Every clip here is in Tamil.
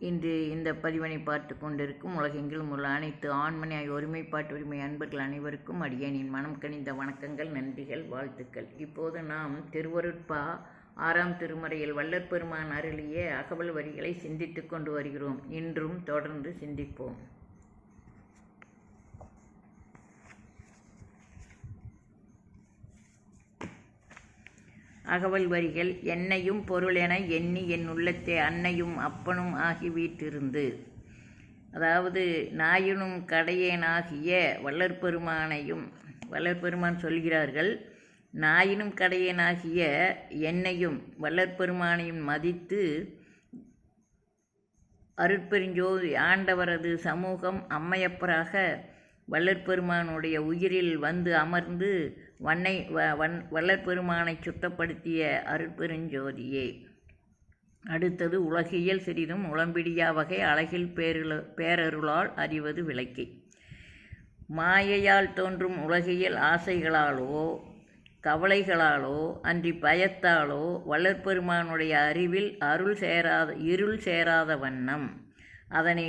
இன்று இந்த பதிவனை பார்த்து கொண்டிருக்கும் உலகெங்கிலும் உள்ள அனைத்து ஆண்மனையாய் ஒருமைப்பாட்டு உரிமை அன்பர்கள் அனைவருக்கும் அடியனின் மனம் கனிந்த வணக்கங்கள் நன்றிகள் வாழ்த்துக்கள். இப்போது நாம் திருவருட்பா ஆறாம் திருமறையில் வல்லற்பெருமான் அருளிய அகவல் வரிகளை சிந்தித்து கொண்டு வருகிறோம். இன்றும் தொடர்ந்து சிந்திப்போம். அகவல் வரிகள் என்னையும் பொருளென எண்ணி என் உள்ளத்தே அன்னையும் அப்பனும் ஆகி வீட்டிருந்து. அதாவது நாயினும் கடையேனாகிய வள்ளற்பெருமானையும் வள்ளற்பெருமான் சொல்கிறார்கள் நாயினும் கடையேனாகிய என்னையும் வள்ளற்பெருமானையும் மதித்து அருட்பெருஞ்சோதி ஆண்டவரது சமூகம் அம்மையப்பராக வள்ளற்பெருமானுடைய உயிரில் வந்து அமர்ந்து வண்ணை வ வன் வள்ளற்பெருமானை சுத்தப்படுத்திய அருட்பெருஞ்சோதியே. அடுத்தது உலகியல் சிறிதும் உளம்பிடியா வகை அழகில் பேருள பேரருளால் அறிவது விளக்கி. மாயையால் தோன்றும் உலகியல் ஆசைகளாலோ கவலைகளாலோ அன்றி பயத்தாலோ வள்ளற்பெருமானுடைய அறிவில் அருள் சேராத இருள் சேராத வண்ணம். அதனை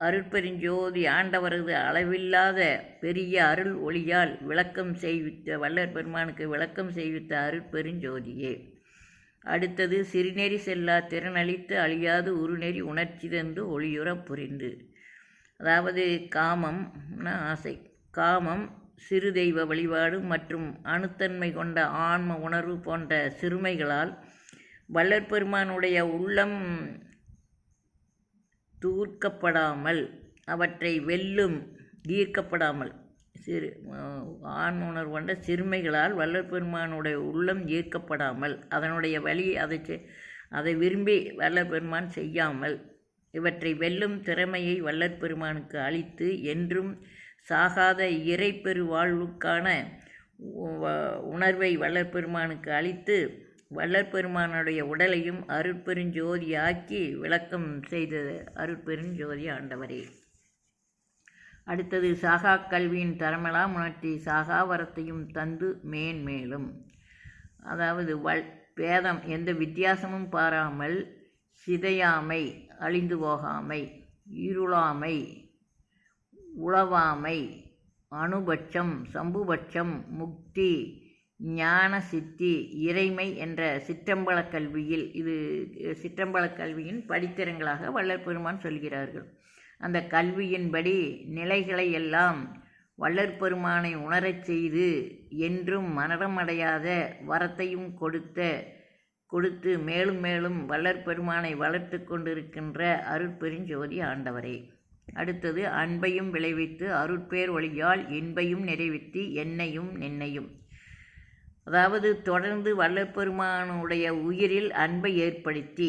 அருட்பெருஞ்சோதி ஆண்டவரது அளவில்லாத பெரிய அருள் ஒளியால் விளக்கம் செய்வித்த வள்ளற் பெருமானுக்கு விளக்கம் செய்வித்த அருட்பெருஞ்சோதியே. அடுத்தது சிறுநெறி செல்லா திறனளித்து அழியாது உருநெறி உணர்ச்சி தந்து ஒளியுற புரிந்து. அதாவது காமம்னா ஆசை. காமம் சிறு தெய்வ வழிபாடு மற்றும் அணுத்தன்மை கொண்ட ஆன்ம உணர்வு போன்ற சிறுமைகளால் வல்லற்பெருமானுடைய உள்ளம் தூர்க்கப்படாமல் அவற்றை வெல்லும் ஈர்க்கப்படாமல். சிறு ஆண் உணர்வு கொண்ட சிறுமைகளால் வல்லற்பெருமானுடைய உள்ளம் ஈர்க்கப்படாமல் அதனுடைய வழி அதை அதை விரும்பி வல்லற்பெருமான் செய்யாமல் இவற்றை வெல்லும் திறமையை வல்லற்பெருமானுக்கு அளித்து என்றும் சாகாத இறைப்பெருவாழ்வுக்கான உணர்வை வல்லற்பெருமானுக்கு அளித்து வள்ளற்பெருமானுடைய உடலையும் அருட்பெருஞ்சோதியாக்கி விளக்கம் செய்தது அருட்பெருஞ்சோதி ஆண்டவரே. அடுத்தது சாகா கல்வியின் தரமெல்லாம் உணர்த்தி சாகாவரத்தையும் தந்து மேன்மேலும் அதாவது வல் வேதம் எந்த வித்தியாசமும் பாராமல் சிதையாமை அழிந்து போகாமை இருளாமை உளவாமை அணுபட்சம் சம்புபட்சம் முக்தி ஞான சித்தி இறைமை என்ற சிற்றம்பலக் கல்வியில் இது சிற்றம்பலக் கல்வியின் படித்திறங்களாக வள்ளற்பெருமான் சொல்கிறார்கள். அந்த கல்வியின்படி நிலைகளை எல்லாம் வள்ளற்பெருமானை உணரச் செய்து என்றும் மரணமடையாத வரத்தையும் கொடுத்த கொடுத்து மேலும் மேலும் வள்ளற்பெருமானை வளர்த்து கொண்டிருக்கின்ற அருட்பெருஞ்சோதி ஆண்டவரே. அடுத்தது அன்பையும் விளைவித்து அருட்பேர் ஒளியால் இன்பையும் நிறைவித்து என்னையும் நின்னையும். அதாவது தொடர்ந்து வல்லப்பெருமானுடைய உயிரில் அன்பை ஏற்படுத்தி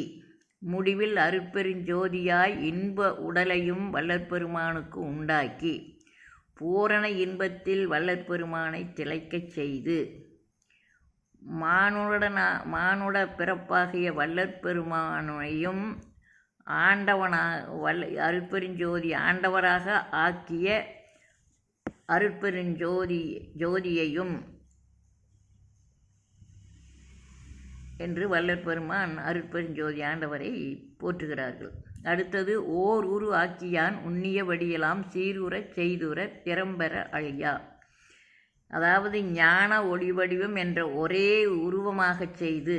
முடிவில் அருட்பெருஞ்சோதியாய் இன்ப உடலையும் வல்லற்பெருமானுக்கு உண்டாக்கி பூரண இன்பத்தில் வல்லற்பெருமானை திளைக்கச் செய்து மானுடனா மானுட பிறப்பாகிய வல்லற்பெருமானையும் ஆண்டவனாக வல்ல அருட்பெருஞ்சோதி ஆண்டவராக ஆக்கிய அருட்பெருஞ்சோதி ஜோதியையும் என்று வல்லற்பெருமான் அருட்பெருஞ்சோதி ஆண்டவரை போற்றுகிறார்கள். அடுத்தது ஓர் உரு ஆக்கியான் உண்ணியபடியெல்லாம் சீருறச் செய்துற திறம்பெற அழியா. அதாவது ஞான ஒளிவடிவம் என்ற ஒரே உருவமாகச் செய்து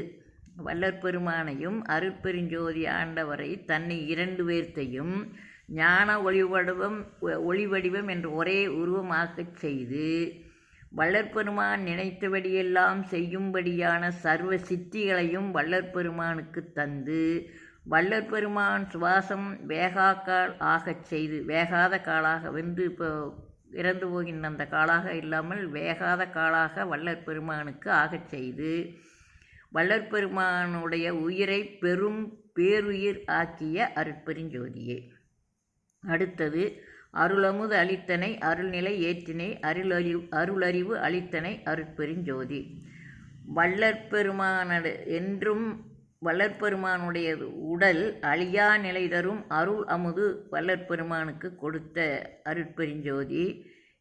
வல்லற்பெருமானையும் அருட்பெருஞ்சோதி ஆண்டவரை தன்னை இரண்டு பேர்த்தையும் ஞான ஒளிவடிவம் ஒளிவடிவம் என்ற ஒரே உருவமாகச் செய்து வள்ளற்பெருமான் நினைத்தபடியெல்லாம் செய்யும்படியான சர்வ சித்திகளையும் வள்ளற்பெருமானுக்கு தந்து வள்ளற்பெருமான் சுவாசம் வேகாக்கால் ஆகச் செய்து வேகாத காலாக வென்று இப்போ இறந்து போகின்ற அந்த காலாக இல்லாமல் வேகாத காலாக வள்ளற்பெருமானுக்கு ஆகச் செய்து வள்ளற்பெருமானுடைய உயிரை பெரும் பேருயிர் ஆக்கிய அருட்பெருஞ்சோதியே. அடுத்தது அருளமுது அளித்தனை அருள்நிலை ஏற்றினை அருளறிவு அருளறிவு அளித்தனை அருட்பெருஞ்சோதி வள்ளற்பெருமானடு என்றும் வள்ளற்பெருமானுடைய உடல் அழியா நிலை தரும் அருள் அமுது வள்ளற்பெருமானுக்கு கொடுத்த அருட்பெருஞ்சோதி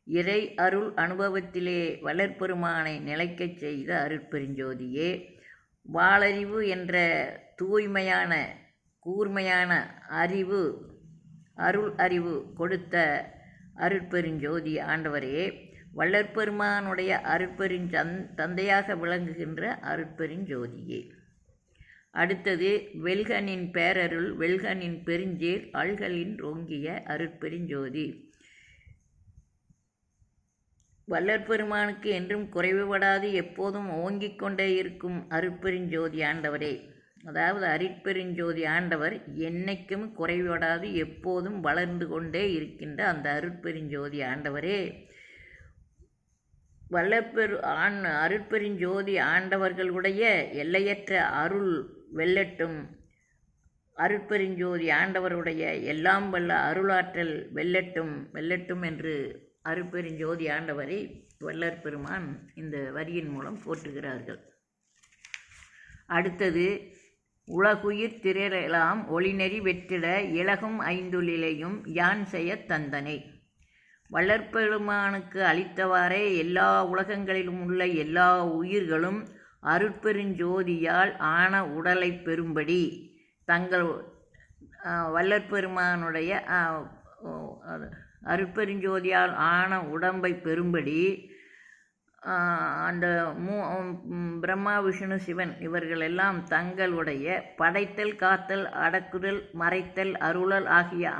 இறை அருள் அனுபவத்திலே வளர்ப்பெருமானை நிலைக்கச் செய்த அருட்பெருஞ்சோதியே வாளறிவு என்ற தூய்மையான கூர்மையான அறிவு அருள் அறிவு கொடுத்த அருட்பெருஞ்சோதி ஆண்டவரே வள்ளற்பெருமானுடைய அருட்பெருஞ்சந் தந்தையாக விளங்குகின்ற அருட்பெருஞ்சோதியே. அடுத்தது வெல்கனின் பேரருள் வெல்கனின் பெருஞ்சீர் அல்களின் ரோங்கிய அருட்பெருஞ்சோதி. வல்லற்பெருமானுக்கு என்றும் குறைவுபடாது எப்போதும் ஓங்கிக் கொண்டே இருக்கும் அருட்பெருஞ்சோதி ஆண்டவரே. அதாவது அருட்பெருஞ்சோதி ஆண்டவர் என்னைக்கும் குறைவுபடாது எப்போதும் வளர்ந்து கொண்டே இருக்கின்ற அந்த அருட்பெருஞ்சோதி ஆண்டவரே. வல்லப்பெரு ஆண் அருட்பெருஞ்சோதி ஆண்டவர்களுடைய எல்லையற்ற அருள் வெல்லட்டும். அருட்பெருஞ்சோதி ஆண்டவருடைய எல்லாம் வல்ல அருளாற்றல் வெல்லட்டும் வெல்லட்டும் என்று அருட்பெருஞ்சோதி ஆண்டவரை வல்லற் பெருமான் இந்த வரியின் மூலம் போற்றுகிறார்கள். அடுத்தது உலகுயிர் திரளலாம் ஒளிநெறி வெற்றிட இலகும் ஐந்துலிலையும் யான் செய்ய தந்தனை. வளர்ப்பெருமானுக்கு அளித்தவாறே எல்லா உலகங்களிலும் உள்ள எல்லா உயிர்களும் அருட்பெருஞ்சோதியால் ஆன உடலை பெறும்படி தங்கள் வல்லற்பெருமானுடைய அருட்பெருஞ்சோதியால் ஆன உடம்பை பெறும்படி அந்த மூ பிரம்மா விஷ்ணு சிவன் இவர்கள் எல்லாம் தங்களுடைய படைத்தல் காத்தல் அடக்குதல் மறைத்தல் அருளல் ஆகிய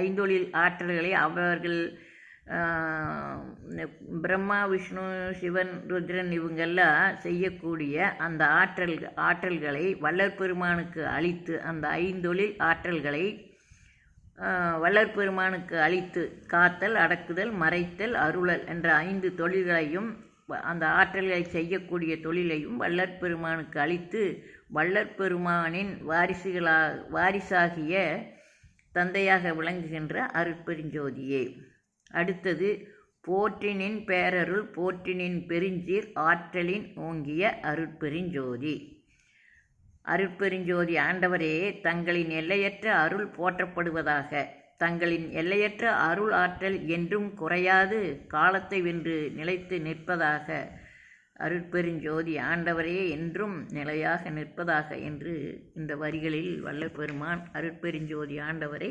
ஐந்தொழில் ஆற்றல்களை அவர்கள் பிரம்மா விஷ்ணு சிவன் ருத்ரன் இவங்கெல்லாம் செய்யக்கூடிய அந்த ஆற்றல் ஆற்றல்களை வல்லற்பெருமானுக்கு அளித்து அந்த ஐந்தொழில் ஆற்றல்களை வல்லற்பெருமானுக்கு அளித்து காத்தல் அடக்குதல் மறைத்தல் அருளல் என்ற ஐந்து தொழில்களையும் அந்த ஆற்றல்களை செய்யக்கூடிய தொழிலையும் வல்லற்பெருமானுக்கு அளித்து வல்லற்பெருமானின் வாரிசுகளா வாரிசாகிய தந்தையாக விளங்குகின்ற அருட்பெருஞ்சோதியே. அடுத்தது போற்றினின் பேரருள் போற்றினின் பெருஞ்சீர் ஆற்றலின் ஓங்கிய அருட்பெருஞ்சோதி. அருட்பெருஞ்சோதி ஆண்டவரே தங்களின் எல்லையற்ற அருள் போற்றப்படுவதாக தங்களின் எல்லையற்ற அருள் ஆற்றல் என்றும் குறையாது. காலத்தை வென்று நிலைத்து நிற்பதாக. அருட்பெருஞ்சோதி ஆண்டவரே என்றும் நிலையாக நிற்பதாக என்று இந்த வரிகளில் வல்லபெருமான் அருட்பெருஞ்சோதி ஆண்டவரை